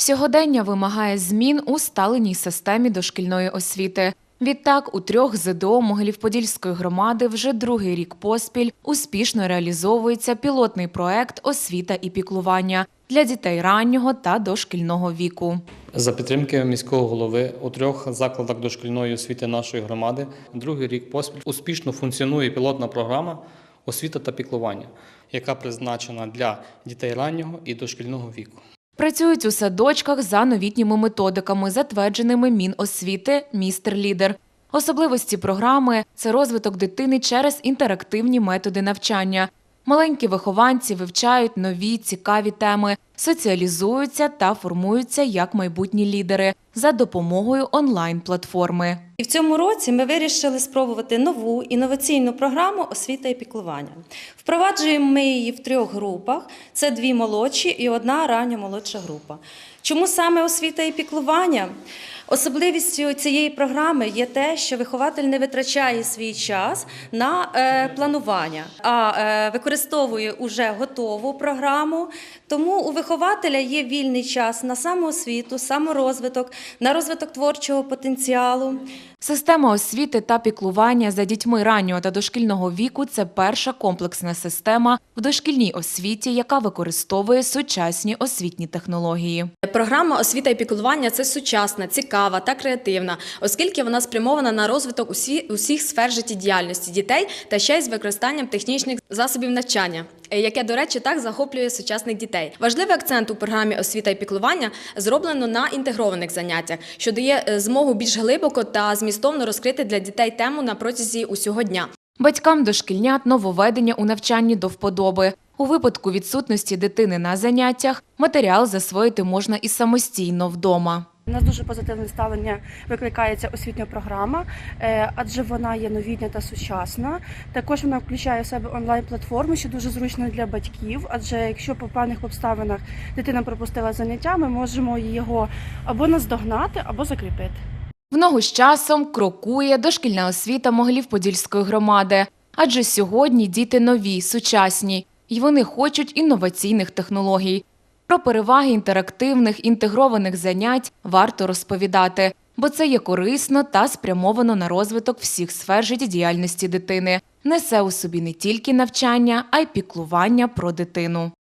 Сьогодення вимагає змін у сталеній системі дошкільної освіти. Відтак, у трьох ЗДО Могилів-Подільської громади вже другий рік поспіль успішно реалізовується пілотний проект Освіта і піклування для дітей раннього та дошкільного віку. За підтримки міського голови у трьох закладах дошкільної освіти нашої громади другий рік поспіль успішно функціонує пілотна програма освіта та піклування, яка призначена для дітей раннього і дошкільного віку. Працюють у садочках за новітніми методиками, затвердженими Міносвіти Містер Лідер. Особливості програми це розвиток дитини через інтерактивні методи навчання. Маленькі вихованці вивчають нові цікаві теми, соціалізуються та формуються як майбутні лідери за допомогою онлайн-платформи. І в цьому році ми вирішили спробувати нову інноваційну програму освіта і піклування. Впроваджуємо ми її в трьох групах: це дві молодші і одна рання молодша група. Чому саме освіта і піклування? Особливістю цієї програми є те, що вихователь не витрачає свій час на е, планування, а е, використовує уже готову програму. Тому у вихователя є вільний час на самоосвіту, саморозвиток, на розвиток творчого потенціалу. Система освіти та піклування за дітьми раннього та дошкільного віку це перша комплексна система в дошкільній освіті, яка використовує сучасні освітні технології. Програма освіта і піклування це сучасна, цікава та креативна, оскільки вона спрямована на розвиток усі, усіх сфер життєдіяльності дітей та ще й з використанням технічних засобів навчання. е, Яке, до речі, так захоплює сучасних дітей. Важливий акцент у програмі освіта і піклування зроблено на інтегрованих заняттях, що дає е, змогу більш глибоко та змістовно розкрити для дітей тему на протязі усього дня. Батькам дошкільнят нововведення у навчанні до вподоби. У випадку відсутності дитини на заняттях матеріал засвоїти можна і самостійно вдома. У нас дуже позитивне ставлення викликається освітня програма, е, адже вона є новітня та сучасна. Також вона включає в себе онлайн-платформу, що дуже зручно для батьків. Адже якщо по певних обставинах дитина пропустила заняття, ми можемо його або наздогнати, або закріпити. В ногу з часом крокує дошкільна освіта Могилів-Подільської громади. Адже сьогодні діти нові, сучасні, і вони хочуть інноваційних технологій. Про переваги інтерактивних інтегрованих занять варто розповідати, бо це є корисно та спрямовано на розвиток всіх сфер життєдіяльності дитини. Несе у собі не тільки навчання, а й піклування про дитину.